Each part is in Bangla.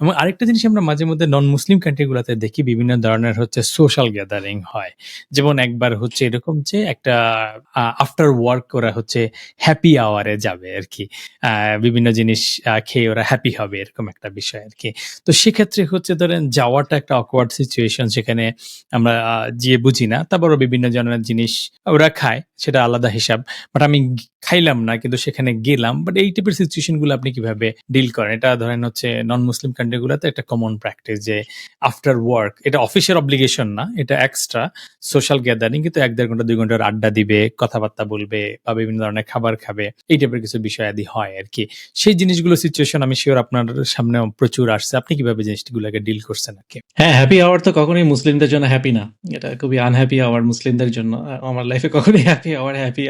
এবং আরেকটা জিনিস আমরা মাঝে মধ্যে নন মুসলিম কান্ট্রি গুলাতে দেখি, বিভিন্ন ধরনের হচ্ছে সোশ্যাল গ্যাদারিং হয়। যেমন একবার হচ্ছে এরকম যে একটা আফটার ওয়ার্ক ওরা হচ্ছে হ্যাপি আওয়ারে যাবে আর কি। বিভিন্ন জিনিস খেয়ে ওরা হ্যাপি হবে এরকম একটা বিষয় আর কি। তো সেক্ষেত্রে হচ্ছে ধরেন যাওয়াটা একটা অকওয়ার্ড সিচুয়েশন সেখানে আমরা গিয়ে বুঝি না। তারপরও বিভিন্ন ধরনের জিনিস ওরা খায়। সেটা আলাদা হিসাব। বাট আমি খাইলাম না, কিন্তু সেখানে গেলাম। বাট এই টাইপের সিচুয়েশনগুলো আপনি কীভাবে ডিল করেন? এটা ধরেন হচ্ছে নন মুসলিম কান্ট্রি গুলোতে একটা কমন প্র্যাকটিস যে আফটার ওয়ার্ক এটা অফিসের অব্লিগেশন না, এটা এক্সট্রা সোশ্যাল গ্যাদারিং কিন্তু এক দেড় ঘণ্টা, দুই ঘণ্টার আড্ডা দিবে, কথাবার্তা বলবে বা বিভিন্ন ধরনের খাবার খাবে, এই টাইপের কিছু বিষয় আদি হয় আর কি সেই জিনিসগুলো সিচুয়েশন আমি শিওর আপনার সামনে প্রচুর আসছে। আপনি কীভাবে জিনিসগুলোকে ডিল করছেন আর কি হ্যাঁ হ্যাপি আওয়ার তো কখনোই মুসলিমদের জন্য হ্যাপি না। এটা খুবই আনহ্যাপি আওয়ার মুসলিমদের জন্য। আমার লাইফে কখনোই হ্যাপি আওয়ার হ্যাপি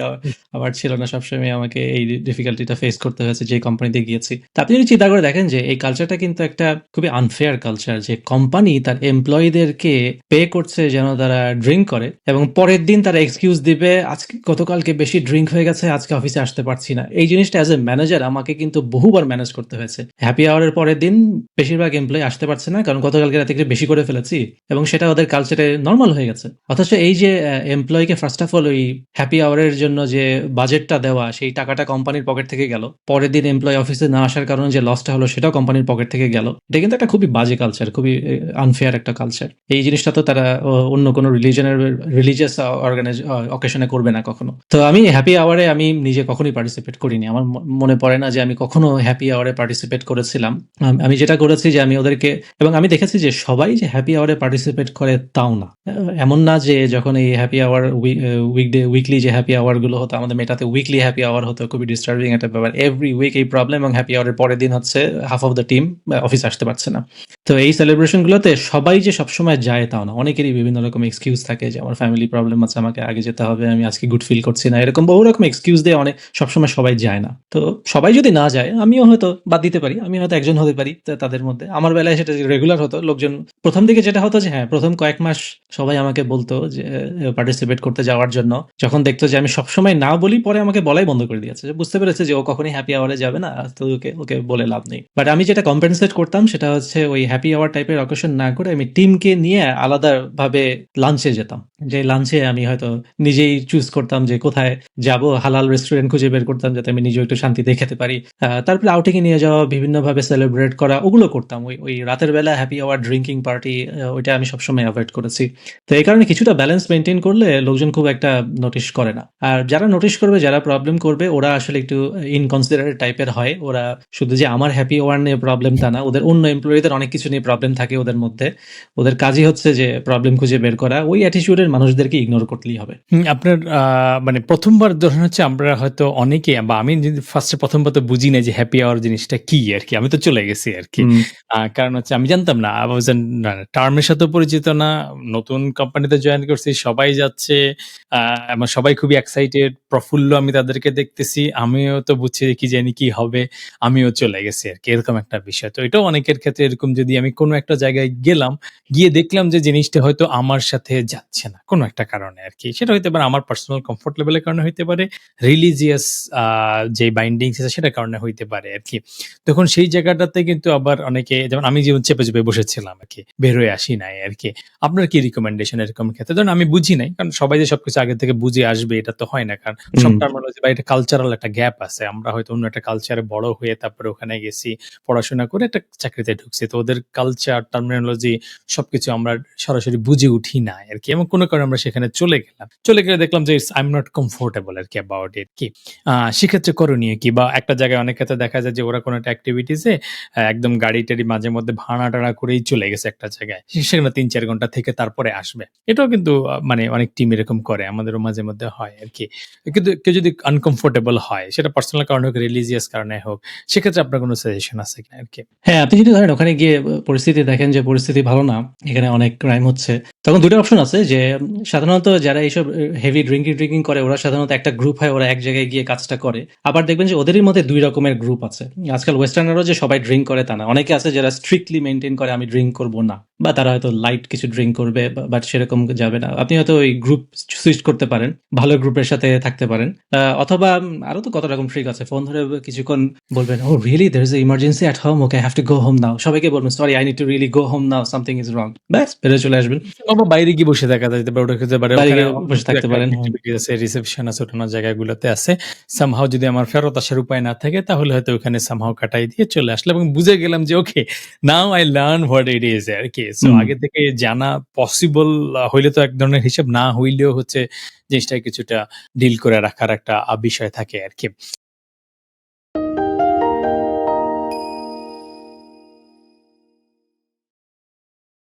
আওয়ার ছিল না সবসময় আমাকে এই ডিফিকাল্টিটা ফেস করতে হয়েছে যে কোম্পানিতে গিয়েছি। তা আপনি যদি চিন্তা করে দেখেন যে এই কালচারটা কিন্তু একটা খুবই আনফেয়ার কালচার যে কোম্পানি তার এমপ্লয়ীদেরকে পে করছে যেন তারা ড্রিঙ্ক করে এবং পরের দিন তারা এক্সকিউজ দিবে, আজকে গতকালকে বেশি ড্রিঙ্ক হয়ে গেছে, আজকে অফিসে আসতে পারছি না। এই জিনিসটা অ্যাজ এ ম্যানেজার আমাকে কিন্তু বহুবার ম্যানেজ করতে হয়েছে। হ্যাপি আওয়ারের পরের দিন বেশিরভাগ এমপ্লয়ি আসতে পারছে না, কারণ গতকালকে রাতে একটু বেশি করে ফেলেছি এবং সেটা ওদের কালচারে নর্মাল হয়ে গেছে। অথচ এই যে এমপ্লয়িকে ফার্স্ট অফ অল ওই হ্যাপি আওয়ারের জন্য যে বাজেটটা দেওয়া, সেই টাকাটা কোম্পানির পকেট থেকে গেল। পরের দিন এমপ্লয়ি অফিসে না আসার কারণে যে লসটা হলো, সেটাও কোম্পানির পকেট থেকে গেল। এটা কিন্তু একটা খুবই বাজে কালচার খুবই আনফেয়ার একটা কালচার এই জিনিসটা তো তারা অন্য কোনো রিলিজনের রিলিজিয়াস অর্গানাইজ অকেশনে করবে না কখনো। তো আমি হ্যাপি আওয়ারে আমি নিজে কখনোই পার্টিসিপেট করিনি। আমার মনে পড়ে না যে আমি কখনো হ্যাপি আওয়ারে পার্টিসিপেট করেছিলাম। আমি যেটা করেছি যে আমি ওদেরকে, এবং আমি দেখেছি যে সবাই যে হ্যাপি আওয়ারে পার্টিসিপেট করে তাও না। এমন না যে যখন এই হ্যাপি আওয়ার উইকডে উইকলি যে হ্যাপি আওয়ারগুলো হতো, আমাদের মেটাতে উইকলি হ্যাপি আওয়ার হতো, খুবই ডিস্টার্বিং একটা ব্যাপার। এভরি উইক এই প্রবলেম এবং হ্যাপি আওয়ারের পরের দিন হচ্ছে half of the team office আসতে পারছে না। তো এই সেলিব্রেশন গুলোতে সবাই যে সবসময় যায় তাও না। অনেকেরই বিভিন্ন রকম এক্সকিউজ থাকে যে, আমার ফ্যামিলি প্রবলেম আছে, আমাকে আগে যেতে হবে, আমি আজকে গুড ফিল করছি না। এরকম বহু রকম এক্সকিউজ দিয়ে অনেক, সবসময় সবাই যায় না। তো সবাই যদি না যায়, আমিও হয়তো বাদ দিতে পারি আমি হয়তো একজন হতে পারি তাদের মধ্যে। আমার বেলায় সেটা রেগুলার হতো। লোকজন, প্রথম দিকে যেটা হতো যে হ্যাঁ প্রথম কয়েক মাস সবাই আমাকে বলতো যে পার্টিসিপেট করতে যাওয়ার জন্য। যখন দেখতো যে আমি সবসময় না বলি, পরে আমাকে বলাই বন্ধ করে দিয়েছে। যে বুঝতে পেরেছে যে ও কখনই হ্যাপি আওয়ারে যাবে না তো ওকে ওকে বলে লাভ নেই। বাট আমি যেটা কম্পেনসেট করতাম সেটা হচ্ছে ওই হ্যাপি আওয়ার টাইপের অকেশন না করে আমি টিমকে নিয়ে আলাদাভাবে লাঞ্চে যেতাম। যে লাঞ্চে আমি হয়তো নিজেই চুজ করতাম যে কোথায় যাব, হালাল রেস্টুরেন্ট খুঁজে বের করতাম যাতে আমি নিজেও একটু শান্তিতে খেতে পারি। তারপরে আউটিং এ নিয়ে যাওয়া, বিভিন্নভাবে সেলিব্রেট করা, ওগুলো করতাম। ওই ওই রাতের বেলা হ্যাপি আওয়ার ড্রিঙ্কিং পার্টি ওইটা আমি সবসময় অ্যাভয়েড করেছি। তো এই কারণে কিছুটা ব্যালেন্স মেনটেন করলে লোকজন খুব একটা নোটিশ করে না। আর যারা নোটিশ করবে যারা প্রবলেম করবে ওরা আসলে একটু ইনকনসিডারেট টাইপের হয়। ওরা শুধু যে আমার হ্যাপি আওয়ার নিয়ে প্রবলেম তা না ওদের অন্য এমপ্লয়ীদের অনেক কিছু নিয়ে প্রবলেম থাকে ওদের মধ্যে। ওদের কাজই হচ্ছে যে প্রবলেম খুঁজে বের করা। ওই অ্যাটিটিউডের মানুষদেরকে ইগনোর করলেই হবে। আপনার মানে প্রথমবার ধরেন হচ্ছে আমরা হয়তো অনেকে বা আমি যদি ফার্স্টে প্রথমবার তো বুঝি না যে হ্যাপি আওয়ার জিনিসটা কি আর কি আমি তো চলে গেছি আর কি। কারণ হচ্ছে আমি জানতাম না টার্মের সাথে পরিচিত না নতুন কোম্পানিতে জয়েন করছি সবাই যাচ্ছে আহ, এবং সবাই খুবই এক্সাইটেড প্রফুল্ল আমি তাদেরকে দেখতেছি, আমিও তো বুঝছি কি জানি কি হবে, আমিও চলে গেছি আর কি, এরকম একটা বিষয়। তো এটাও অনেকের ক্ষেত্রে এরকম যদি আমি কোনো একটা জায়গায় গেলাম, গিয়ে দেখলাম যে জিনিসটা হয়তো আমার সাথে যাচ্ছে না, কোনো একটা কারণে আর কি। সেটা হইতে পারে আমার পার্সোনাল কমফোর্ট লেভেলের কারণে হইতে পারে রিলিজিয়াস যে বাইন্ডিংস আছে সেটার কারণে হইতে পারে আর কি। তখন সেই জায়গাটাতে কিন্তু আবার অনেকে, যেমন আমি যেমন চেপে চেপে বসেছিলাম আর কি, বের হয়ে আসি নাই আর কি। আপনার কি রিকমেন্ডেশন এরকম ক্ষেত্রে? ধরুন আমি বুঝি নাই, কারণ সবাই যে সবকিছু আগে থেকে বুঝে আসবে এটা তো হয় না। কারণ সব হুম। টার্মিনোলজি বা এটা কালচারাল একটা গ্যাপ আছে। আমরা হয়তো অন্য একটা কালচারে বড় হয়ে তারপরে ওখানে গেছি পড়াশোনা করে একটা চাকরিতে ঢুকছি। তো ওদের কালচার টার্মিনোলজি সবকিছু আমরা সরাসরি বুঝে উঠি না আর কি এবং কোনো কারণে আমরা সেখানে চলে গেলাম। চলে গেলে দেখলাম যে আই এম নট কমফোর্টেবল আর কি অ্যাবাউট ইট কি সেক্ষেত্রে করণীয় কি? বা একটা জায়গায় অনেক ক্ষেত্রে দেখা যায় যে ওরা কোনো একটা অ্যাক্টিভিটিসে একদম গাড়ি টাড়ি মাঝে মধ্যে ভাড়া টাড়া করেই চলে গেছে একটা জায়গায়। সেখানে তিন চার ঘণ্টা থেকে তারপরে আসবে। এটাও কিন্তু মানে অনেক টিম এরকম করে। আমাদেরও মাঝে মধ্যে হয় আর কি কিন্তু কেউ যদি আনকমফোর্টেবল হয়, সেটা পার্সোনাল কারণে হোক রিলিজিয়াস কারণে হোক, সেক্ষেত্রে আপনার কোনো সাজেশন আছে কিনা আর কি হ্যাঁ আপনি যদি ধরেন ওখানে গিয়ে পরিস্থিতি দেখেন যে পরিস্থিতি ভালো না, এখানে অনেক ক্রাইম হচ্ছে, তখন দুটো অপশন আছে যে সাধারণত যারা এইসব হেভি ড্রিঙ্কিং ড্রিঙ্কিং করে, ওরা সাধারণত একটা গ্রুপ হয়, ওরা এক জায়গায় গিয়ে কাজটা করে। আবার দেখবেন যে ওদেরই মধ্যে দুই রকমের গ্রুপ আছে। আজকাল ওয়েস্টার্নারও যে সবাই ড্রিঙ্ক করে তা না। অনেকে আছে যারা স্ট্রিক্টলি মেনটেন করে, আমি ড্রিঙ্ক করব না। বা তারা হয়তো লাইট কিছু ড্রিঙ্ক করবে বাট সেরকম যাবে না। আপনি হয়তো ওই গ্রুপ সুইচ করতে পারেন। ভালো গ্রুপের সাথে থাকতে পারেন। অথবা আরও তো কত রকম ট্রিক আছে ফোন ধরে কিছুক্ষণ বলবেন ও really there is emergency at home okay have to go home now সবাইকে বলবেন sorry I need to really go home now something is wrong ব্যাস বেরোয় চলে আসবেন। অথবা বাইরে গিয়ে বসে থাকা যেতে পারে ওটা হতে পারে বাইরে বসে থাকতে পারেন, হ্যাঁ। আছে রিসেপশন আছে ওঠানো জায়গাগুলোতে আছে। সামহাও যদি আমার ফেরত আসার উপায় না থাকে তাহলে হয়তো ওখানে সামহাও কাটাই দিয়ে চলে আসলে এবং বুঝে গেলাম যে okay now I learn what it is আর কি। সো আগে থেকে জানা পসিবল হইলে তো এক ধরনের হিসাব না হইলেও হচ্ছে জিনিসটা কিছুটা ডিল করে রাখার একটা বিষয় থাকে আর কি